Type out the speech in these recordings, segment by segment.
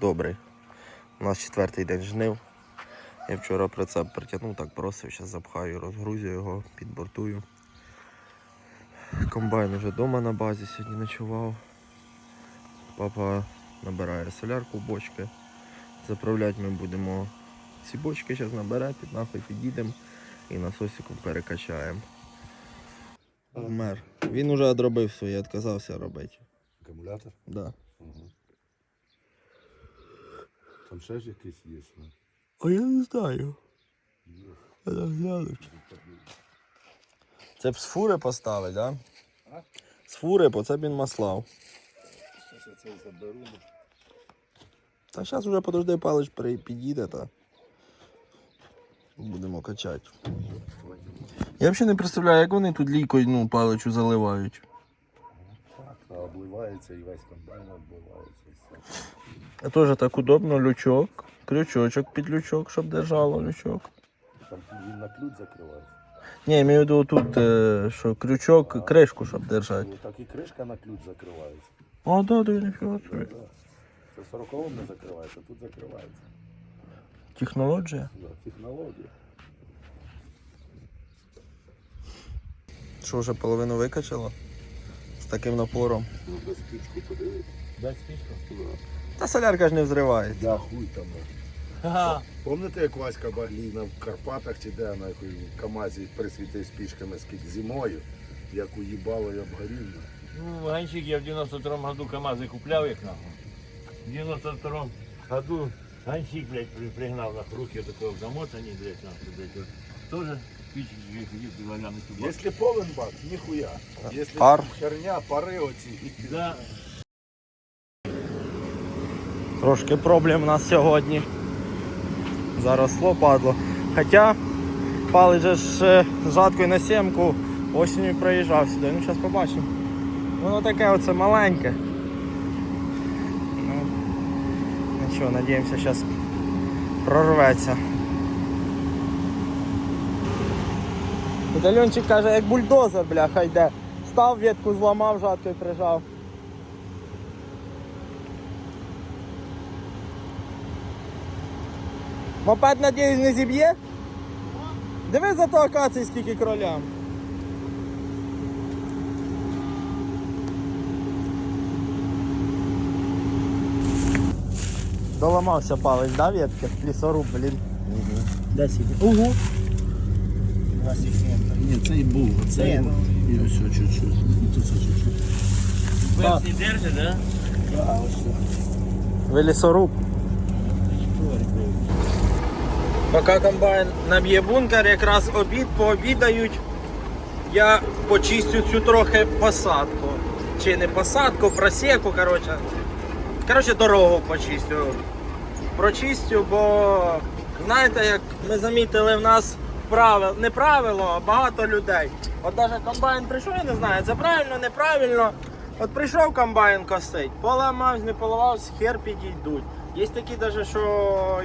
Добрий. У нас четвертий день жнив. Я вчора прицеп притягнув, так просив, зараз запхаю, розгрузю його, підбортую. Комбайн уже вдома на базі сьогодні ночував. Папа набирає солярку в бочки. Заправляти ми будемо ці бочки, зараз набере, під нахуй підійдемо і насосиком перекачаємо. Мер. Він уже одробив своє, відказався робити. Акумулятор? Да. Угу. Там ще ж якийсь є. ну. А я не знаю. Я так гляну. Це б з фури поставить, да? А? З фури, бо це б він маслав. Щас я це заберу. Та зараз вже подожди палич при- підійде та будемо качати. Я взагалі не представляю, як вони тут лійкою ну, паличу заливають. Так, і весь комбайн обливається. і все. Теж так удобно, лючок, крючочок під лючок, щоб держало лючок. Там він на ключ закривається. Ні, я маю в виду тут, е, що крючок, кришку, щоб держати. Ну, Так і кришка на ключ закривається. О, да, да, ніфіга собі. Це 40 не закривається, тут закривається. Технологія. Да, технологія. Що вже половину викачало? З таким напором. Ну, без спічку подивитися. Дай спичку. Та солярка ж не взривається. Да, хуй там. Ага. Пам'ятаєте, як Васька Багліна в Карпатах чи де нахуй в Камазі присвітив спічками скільки зимою, як уїбало і обгорів. Ну, ганчик я в 92 году КамАЗи купляв, як нахуй. В 92 году ганчик, блядь, пригнав на руки такого замотані, блядь, нахуй, блядь. от. Тоже і валями тубак. Якщо повен бак, ніхуя. Якщо Пар. херня, пари оці. Да. Трошки проблем у нас сьогодні. Заросло падло. Хоча палич же ж е, жаткою на сімку осінню проїжджав сюди. Ну зараз побачимо. Воно таке оце маленьке. Ну, нічого, надіємося, зараз прорветься. Італьончик каже, як бульдозер, бляха, йде. Став ветку, зламав, жаткою прижав. Мопед, надіюсь, не зіб'є? Диви за то акації скільки кролям. Доламався палець, да, ветки? Лісоруб, блін. Де сіді? Угу. Ні, це і був, це і був. І ось чуть-чуть. І тут чуть-чуть. Персі держи, да? Ви лісоруб. Поки комбайн наб'є бункер, якраз обід пообідають. Я почистю цю трохи посадку. Чи не посадку, просеку, коротше. Коротше, дорогу почистю. Прочистю, бо знаєте, як ми замітили, в нас правил, не правило, а багато людей. От навіть комбайн прийшов, я не знаю, це правильно, неправильно. От прийшов комбайн косить, поламався, не поламався, хер підійдуть. Є такі навіть, що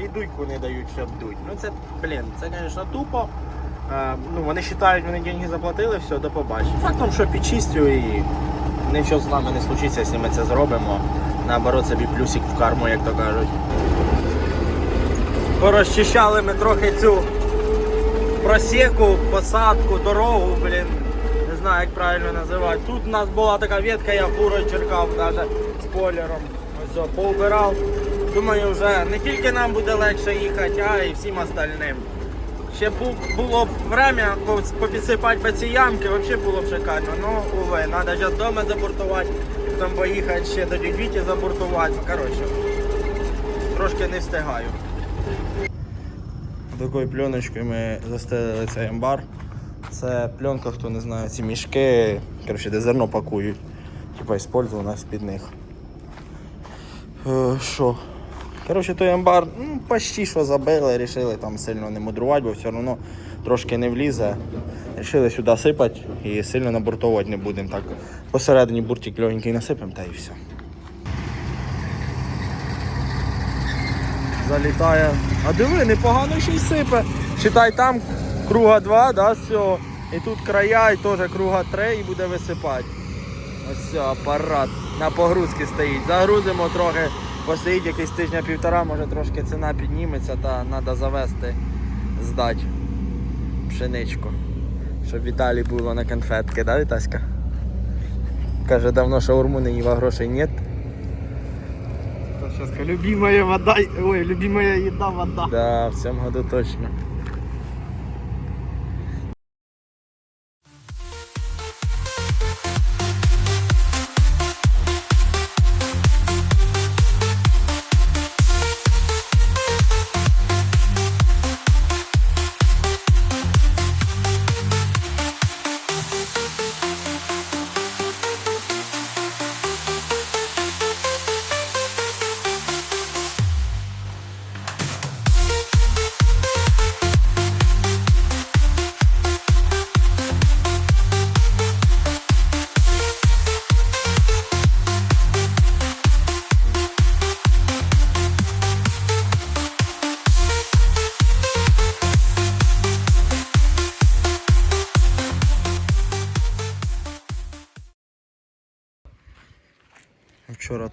і дуйку не дають, щоб дуть. Ну це, блін, це, звісно, тупо. Е, ну, вони вважають, вони деньги заплатили, все, до побачення. Фактом, що підчистю і нічого з нами не случиться, якщо ми це зробимо. Наоборот, собі плюсик в карму, як то кажуть. Порозчищали ми трохи цю просеку, посадку, дорогу, блін. Не знаю, як правильно називати. Тут у нас була така ветка, я фурою черкав навіть спойлером. Ось поубирав. Думаю, вже не тільки нам буде легше їхати, а й всім остальним. Ще бу- було б время по- попідсипати по ці ямки, взагалі було б шикарно. Ну, уве, треба зараз вдома забуртувати, потім поїхати ще до дядь Віті забуртувати. Ну, коротше, трошки не встигаю. Такою пленочкою ми застелили цей амбар. Це пленка, хто не знає, ці мішки, коротше, де зерно пакують. Типа использована з-під них. Е, Що? Коротше, той амбар, ну, почти що забили, рішили там сильно не мудрувати, бо все одно трошки не влізе. Рішили сюди сипати і сильно набуртовувати не будемо. Так посередині буртик легенький насипемо та і все. Залітає. А диви, непогано ще й сипе. Читай там круга 2, да, все. І тут края, і теж круга 3 і буде висипати. Ось апарат на погрузці стоїть. Загрузимо трохи Постоїть якийсь тижня-півтора, може трошки ціна підніметься, та треба завести, здати пшеничку. Щоб Віталій було на конфетки, да, Вітаська? Каже, давно шаурму не їв, а грошей нет. Сейчас любимая вода, ой, любимая еда вода. Да, в цьому году точно.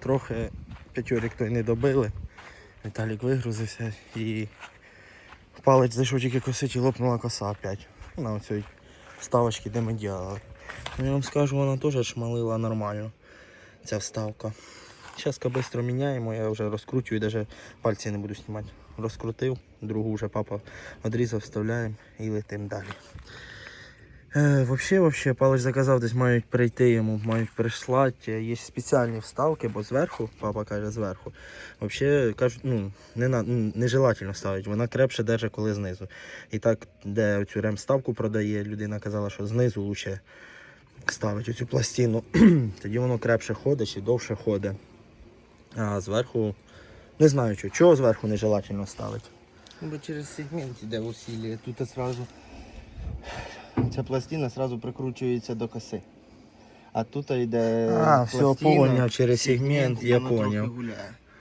Трохи п'ятьорік той не добили. Віталік вигрузився і палець зайшов тільки косить і лопнула коса опять. На оцій вставочці, де ми діяли. Ну, я вам скажу, вона теж шмалила нормально. Ця вставка. Зараз швидко міняємо, я вже розкручую, навіть пальці не буду знімати. Розкрутив, другу вже папа відрізав, вставляємо і летимо далі. Вообще, вообще, палич заказав, десь мають прийти йому, мають прислати. Є спеціальні вставки, бо зверху, папа каже, зверху. Вообще, кажуть, ну, не на, нежелательно ставити, вона крепше держить, коли знизу. І так, де цю ремставку продає, людина казала, що знизу лучше ставити цю пластину. Тоді воно крепше ходить і довше ходить. А зверху, не знаю чого, чого зверху нежелательно ставити. Бо через сегмент іде усилие. Тут сразу ця пластина сразу прикручується до коси. А тут йде А, все, поняв, через сегмент, я поняв.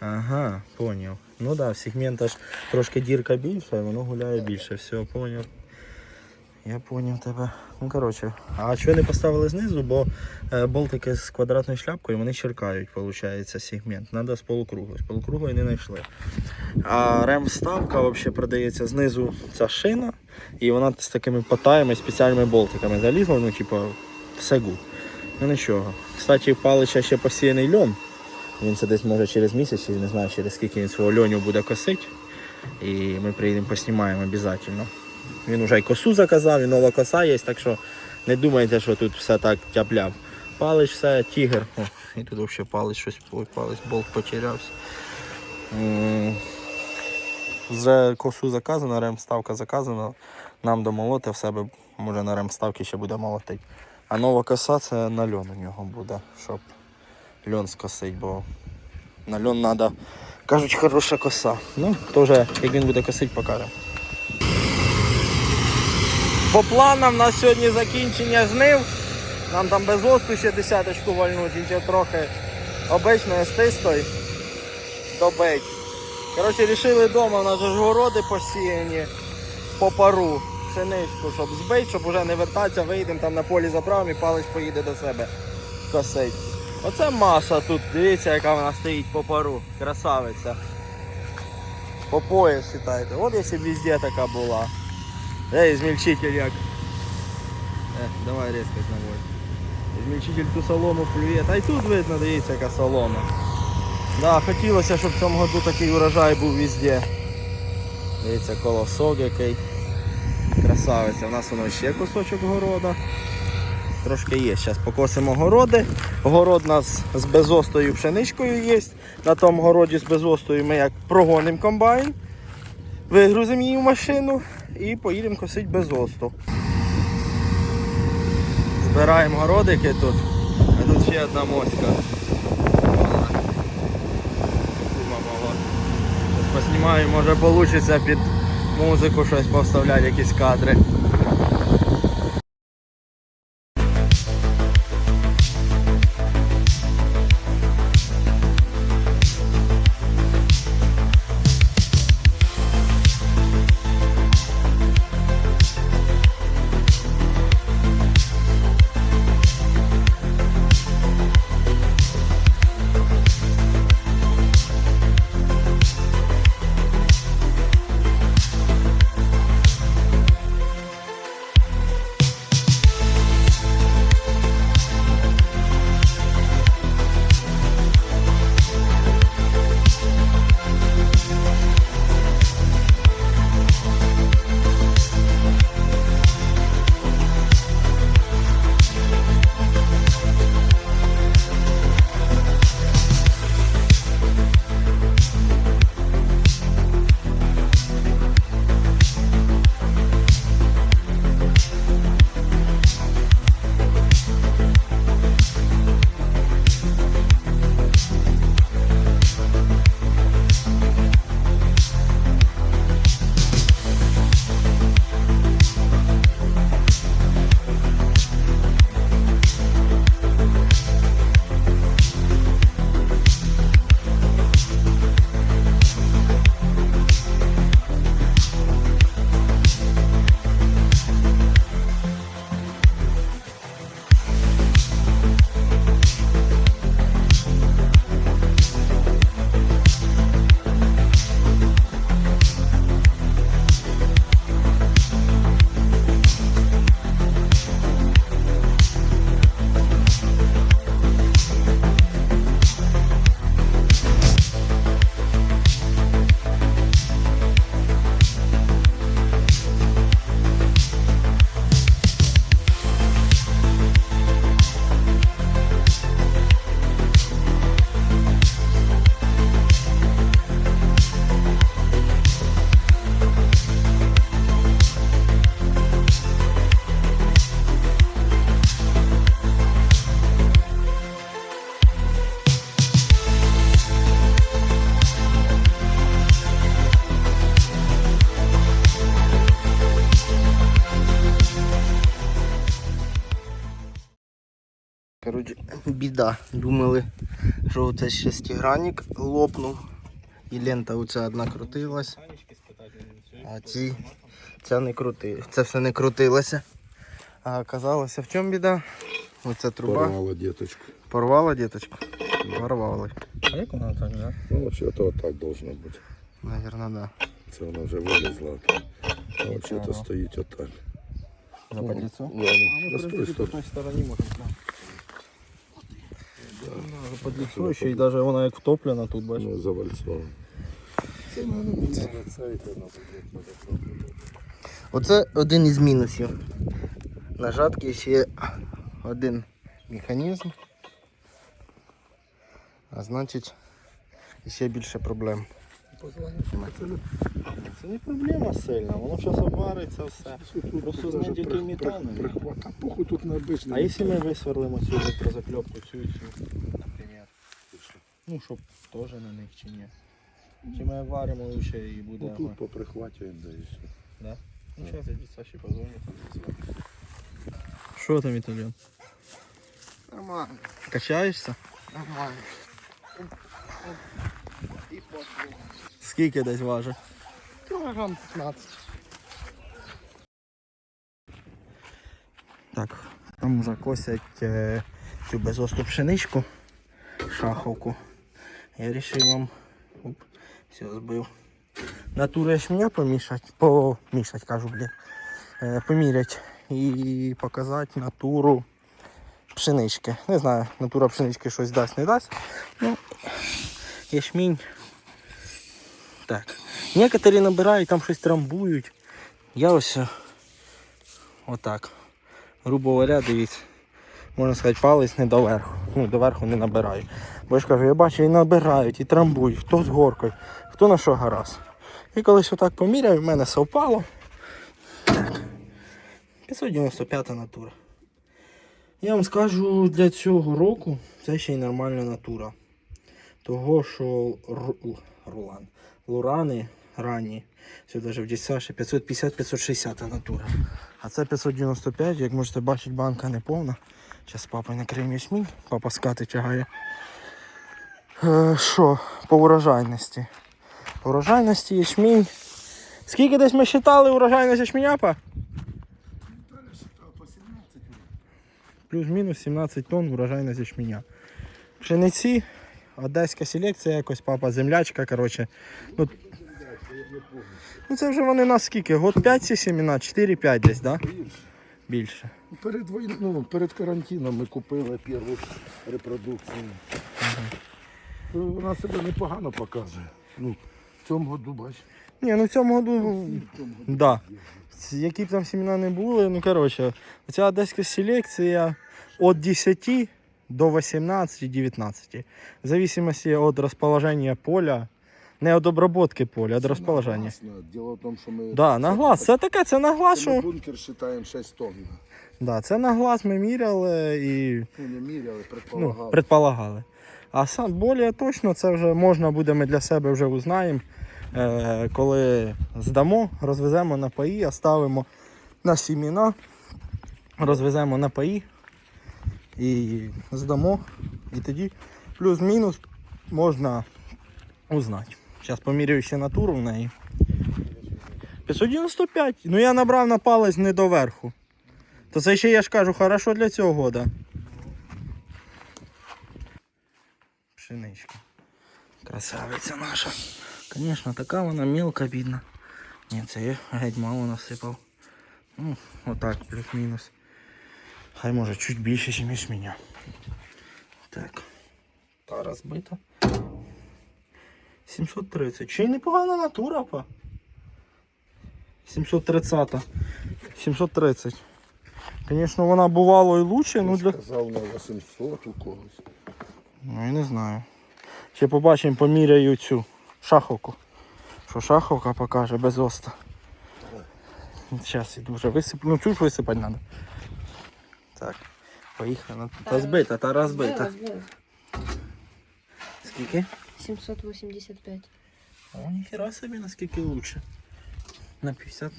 Ага, поняв. Ну да, в сегмента ж трошки дірка більша, і воно гуляє більше. Все, поняв. Я поняв тебе. Ну коротше, а чого не поставили знизу, бо е, болтики з квадратною шляпкою вони черкають, виходить, сегмент. Надо з полукруглої. З полукруглої не знайшли. А рем-ставка взагалі продається знизу ця шина, і вона з такими потаями, спеціальними болтиками залізла, ну типу, все гуд. Ну нічого. Кстати, Палича ще посіяний льон. Він це десь може через місяць, не знаю через скільки він свого льоню буде косити. І ми приїдемо поснімаємо обов'язково. Він вже й косу заказав, і нова коса є, так що не думайте, що тут все так тяп-ляп. Палич все, тігр. О, і тут взагалі палич щось, палець болт потерявся. Вже косу заказано, ремставка заказана. Нам домолоти в себе, може на ремставки ще буде молотити. А нова коса це на льон у нього буде, щоб льон скосить, бо на льон треба, кажуть, хороша коса. Ну, вже, як він буде косити, покажемо. По планам у нас сьогодні закінчення жнив. Нам там без осту ще десяточку вальнуть, і ще трохи обичної стистої добить. Коротше, рішили вдома, у нас ж городи посіяні по пару, пшеничку, щоб збити, щоб уже не вертатися, вийдемо там на полі заправимо і палич поїде до себе косить. Оце маса тут, дивіться, яка вона стоїть по пару. Красавиця. По пояс вважайте. От якщо б везде така була. Ей, змільчитель як. Е, давай різкость наводь. Змільчитель ту солому плює. Та й тут видно, дивіться, яка солома. Да, хотілося, щоб в цьому году такий урожай був везде. Дивіться, колосок який. Красавиця. У нас воно ще кусочок города. Трошки є. Зараз покосимо городи. Город у нас з безостою пшеничкою є. На тому городі з безостою ми як прогонимо комбайн, вигрузимо її в машину і поїдемо косити безосту. Збираємо городики тут. А тут ще одна моська. Поснімаю, може вийде під музику щось повставляти, якісь кадри. Біда. Думали, що це шестигранник лопнув. І лента оця одна крутилась, а ці ця не крути. Це все не крутилося. А оказалося, в чому біда? Оця труба Порвала діточку. порвала діточку. Порвали. А як вона так, да? Ну, то так должно бути. Навірно, да. Це вона вже вилізла. А от що то стоїть отак. На подліцо? Ну, ну, стой, стой. стороні можемо. Під лицо ще й навіть вона як втоплена тут, бачиш. Ну, завальцовано. Це не буде Оце один із мінусів. На жатки ще один механізм. А значить, ще більше проблем. Це не проблема сильна, воно зараз обвариться все. Просто на ньому. Прихват, а якщо ми висверлимо цю електрозакльопку, цю і цю. Ну, щоб теж на них чи ні. Чи ми варимо ще і буде. Ну, тут по прихваті да, і все. Да? Ну, зараз я Саші позвоню. Що там, Італіан? Нормально, Качаєшся? нормально. Скільки десь важить? Кілограм 15. Так, там вже косять е, цю безоступ пшеничку, шаховку. Я вирішив вам оп, все збив. Натуру ячменя помішать, помішать, кажу, блін. Е, помірять і показати натуру пшенички. Не знаю, натура пшенички щось дасть, не дасть. Ну, ячмінь. Так. Некоторі набирають, там щось трамбують. Я ось е, отак грубо говоря, дивіться, можна сказати, палець не доверху. Ну, доверху не набираю. Бо я ж кажу, я бачу, і набирають, і трамбують, хто з горкою, хто на що гаразд. І колись отак поміряв, в мене совпало. Так. 595 натура. Я вам скажу, для цього року це ще й нормальна натура. Того, що Рулан, Лурани ранні, це навіть в Дісаші 550-560 натура. А це 595, як можете бачити, банка не повна. Зараз папа накриє ячмінь, папа скати тягає. Е, Що, по урожайності? По урожайності ячмінь. Скільки десь ми вважали урожайність ячменяпа? Плюс-мінус 17 тонн урожайність ячменя. Пшениці, одеська селекція, якось папа землячка, коротше. Ну, ну це вже вони нас скільки? Год 5 ці семена, 4-5 десь, так? Да? Більше. Перед війною, ну, перед карантином ми купили першу репродукцію. Ну, Вона себе непогано показує. Ну, в цьому году, бач. Ні, ну в цьому году, да. Які б там семена не були, ну коротше, ця одеська селекція від 10 до 18-19. В зависимости від розположення поля, не від обробки поля, а від розположення. Діло в тому, що ми Да, на глаз. Це таке, це на глаз, Це ми бункер вважаємо 6 тонн. Да, це на глаз ми міряли і Ну, не міряли, ну, предполагали. А сам більш точно це вже можна буде, ми для себе вже узнаємо. Е, коли здамо, розвеземо на паї, оставимо на сіміна, розвеземо на паї і здамо. І тоді плюс-мінус можна узнати. Зараз поміряю ще натуру в неї. 595. Ну я набрав на палець не доверху. То це ще я ж кажу, хорошо для цього года. Пшеничка. Красавиця наша. Звісно, така вона мілка бідна. Ні, це я геть мало насипав. Ну, отак, плюс-мінус. Хай може чуть більше, ніж мене. Так. Та розбита. 730. Ще й непогана натура, па. 730. 730. Звісно, вона бувало і лучше, ну для. Сказав на 800 у когось. Ну я не знаю. Ще побачимо, поміряю цю шаховку. Що шаховка покаже без оста. Зараз іду вже висиплю. Ну цю ж висипати треба. Так, поїхали. Та збита, та розбита. Скільки? 785. О, ніхера собі, наскільки лучше. На 50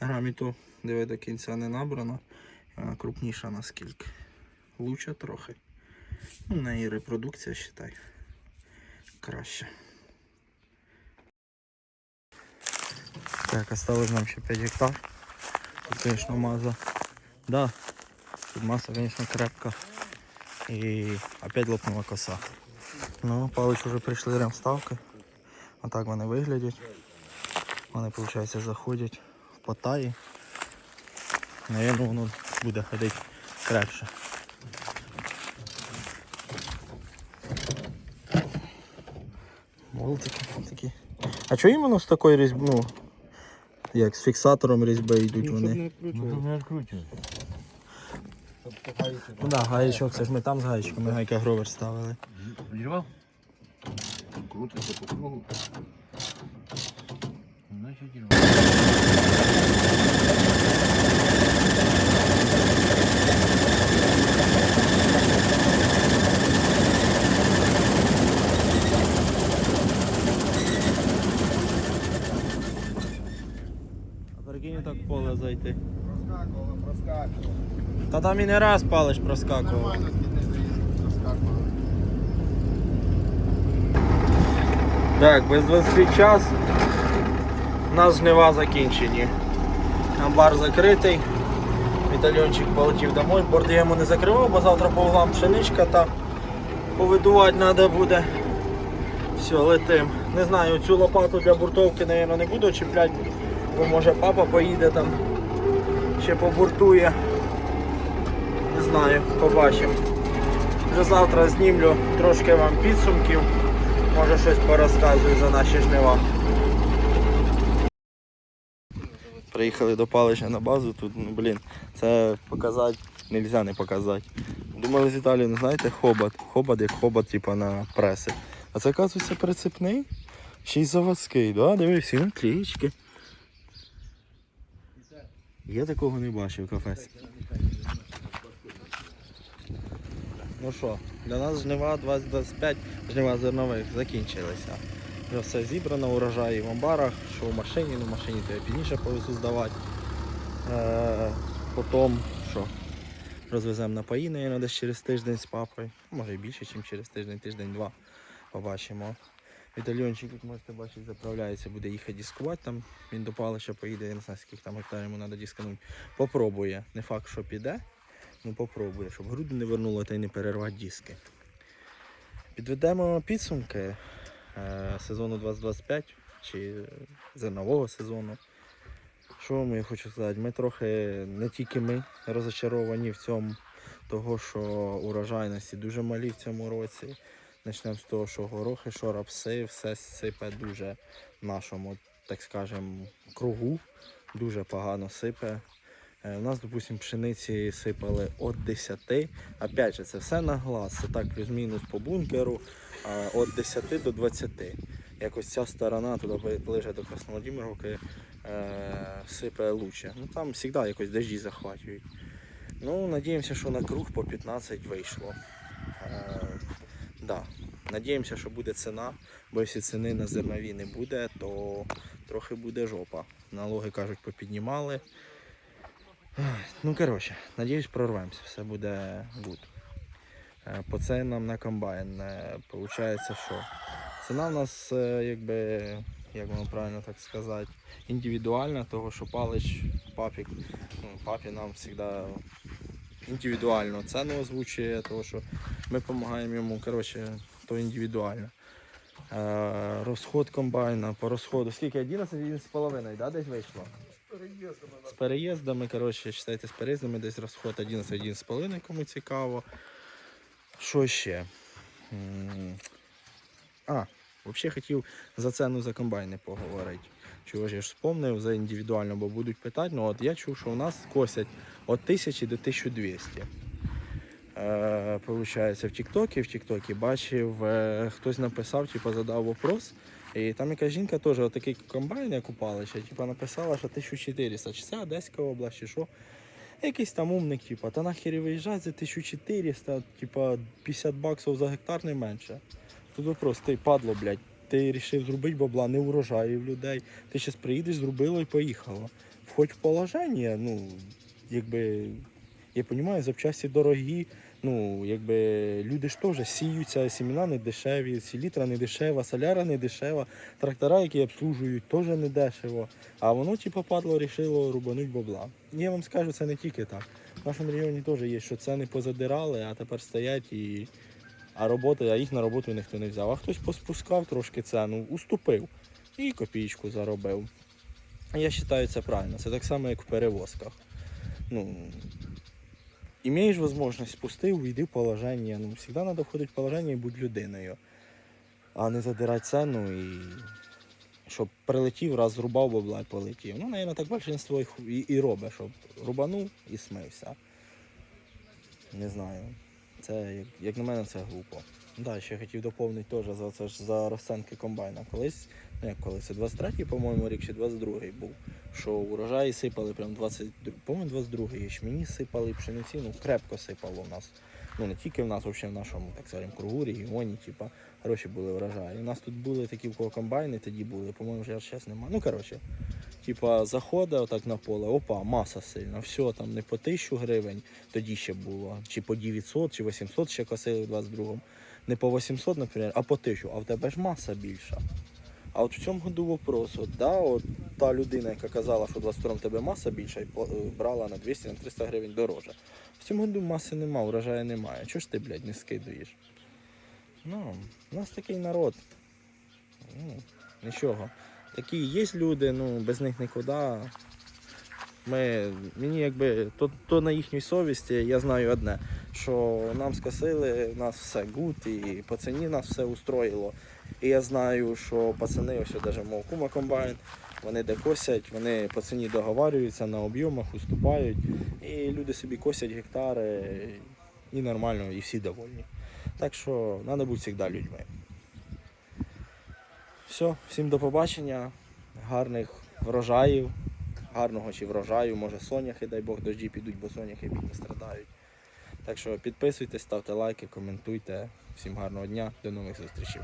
грамів то диви до кінця не набрано. Вона крупніша наскільки. Лучше трохи. Ну, в неї репродукція, считай. Краще. Так, осталось нам ще 5 гектар. Тут, конечно, маза. Да, тут масса, конечно, крепка. І опять лопнула коса. Ну, палич вже прийшли ремставки. Отак вони виглядять. Вони, виходить, заходять в потаї. Наверно, воно буде ходити крепше. Болтики такі. А чого іменно з такою різьбою, ну, як з фіксатором різьби йдуть вони? Ну, не. Ну так, да, гаєчок, це ж ми там з гаєчками гайка гровер ставили. Відірвав? Крутиться по кругу. Значить, відірвав. А прикинь так в поле зайти. Проскакувало, проскакувало. Та там і не раз палиш проскакував. Так, без 20 час. У нас жнива закінчені. Амбар закритий. Вітальончик полетів домой. Борди я йому не закривав, бо завтра по углам пшеничка та повидувати треба буде. Все, летим. Не знаю, цю лопату для буртовки, мабуть, не буду чіпляти, бо може папа поїде там, ще побуртує. Не знаю, побачимо. Вже завтра знімлю трошки вам підсумків. Може щось порозказую за наші жнива. Приїхали до палища на базу, тут, ну блін, це показати нельзя не показати. Думали з Італії, ну знаєте, хобот. Хобот як хобот, типу, на преси. А це, оказується, прицепний, ще й заводський, да? Диви, всі наклеїчки. Я такого не бачив кафесі. Ну що, для нас жнива 2025, жнива зернових закінчилися. Вже все зібрано, урожай в амбарах, що в машині, ну в машині то я пізніше повезу здавати. Е, потім що? Розвеземо на паї, наверно, десь через тиждень з папою. Може і більше, ніж через тиждень, тиждень-два. Побачимо. Вітальйончик, як можете бачити, заправляється, буде їхати дискувати там. Він до палища поїде, я не знаю, скільки там гектарів йому треба дисканути. Попробує. Не факт, що піде. Ну попробує, щоб груди не вернуло та й не перервати диски. Підведемо підсумки е, сезону 2025 чи зернового сезону. Що я хочу сказати? Ми трохи, не тільки ми розочаровані в цьому, того, що урожайності дуже малі в цьому році. Почнемо з того, що горохи, що рапси, все сипе дуже в нашому, так скажемо, кругу. Дуже погано сипе. Е, У нас, допустим, пшениці сипали від 10. Опять же, це все на глаз. Це так плюс-мінус по бункеру. Від 10 до 20. Якось ця сторона туди ближе до Краснодімровки е, сипе лучше. Ну там завжди якось дожді захвачують. Ну, надіємося, що на круг по 15 вийшло. Е, да. Надіємося, що буде ціна, бо якщо ціни на зернові не буде, то трохи буде жопа. Налоги кажуть, попіднімали. Ну, коротше, надіюсь, прорвемося, все буде гуд. Е, По ценам на комбайн. е, Получається, що ціна в нас, е, якби, як воно правильно так сказати, індивідуальна, того що палич папік, ну, папі нам завжди індивідуально ціну озвучує, того що ми допомагаємо йому, коротше, то індивідуально. Е, Розход комбайна по розходу. Скільки? 11 з половиною, да, десь вийшло? З переїздами, коротше, читайте, з переїздами десь розход 11 з половиною, кому цікаво. Що ще? А, взагалі хотів за ціну за комбайни поговорити. Чого ж я ж вспомнив за індивідуально, бо будуть питати. Ну от я чув, що у нас косять від 1000 до 1200. Е, получається, в Тіктокі, в Тіктокі бачив, е, хтось написав, типу, задав вопрос. І там якась жінка теж отакий комбайн, як у типу, написала, що 1400, чи це Одеська область, чи що. Якийсь там умник, типу, та нахер виїжджати за 1400, типу, 50 баксів за гектар не менше. Тут вопрос, ти падло, блядь, ти вирішив зробити бабла, не урожаю в людей. Ти зараз приїдеш, зробила і поїхала. Входь в положення, ну, якби, я розумію, запчасті дорогі, Ну, якби люди ж теж сіються, сімена не дешеві, селітра не дешева, соляра не дешева, трактора, які обслужують, теж не дешево. А воно, типу, падло, рішило рубануть бабла. Я вам скажу, це не тільки так. В нашому регіоні теж є, що ціни позадирали, а тепер стоять і. А роботи, а їх на роботу ніхто не взяв. А хтось поспускав трошки ціну, уступив і копійку заробив. Я вважаю, це правильно. Це так само, як в перевозках. Ну, імеєш можливість, спустив, йди в положення. Ну, завжди треба входити в положення і бути людиною. А не задирати цену і щоб прилетів, раз зрубав бабла і полетів. Ну, мабуть, так більшість і, і робить, щоб рубанув і смився. Не знаю. Це, як, як на мене, це глупо. Да, ще хотів доповнити теж за це ж за розценки комбайна. Колись, ну як колись, 23-й, по-моєму, рік чи 22-й був. Що урожаї сипали прям 20, по-моєму, 22-й. Ячмені сипали, пшениці, ну крепко сипало в нас. Ну не тільки в нас, взагалі в нашому, так скажемо, кругу, регіоні, типа, хороші були врожаї. У нас тут були такі, в кого комбайни тоді були, по-моєму, вже зараз немає. Ну, коротше, типа, заходить отак на поле, опа, маса сильна, все, там не по 1000 гривень, тоді ще було, чи по 900, чи 800 ще косили в 22-му. Не по 800, наприклад, а по 1000, а в тебе ж маса більша. А от в цьому году вопрос, от, да, от та людина, яка казала, що в 22 тебе маса більша, і е, брала на 200-300 гривень дороже. В цьому году маси нема, урожаю немає. Чого ж ти, блядь, не скидуєш? Ну, у нас такий народ. Ну, нічого. Такі є люди, ну без них нікуди. Ми, мені якби то, то на їхній совісті я знаю одне, що нам скосили, нас все гуд, і по ціні нас все устроїло. І я знаю, що пацани, ось навіть мого кума комбайн, вони де косять, вони по ціні договарюються на об'ємах, уступають. І люди собі косять гектари і нормально, і всі довольні. Так що треба бути завжди людьми. Все, всім до побачення, гарних врожаїв, гарного чи врожаю, може соняхи, дай Бог, дожді підуть, бо соняхи бідні страдають. Так що підписуйтесь, ставте лайки, коментуйте. Всім гарного дня, до нових зустрічей.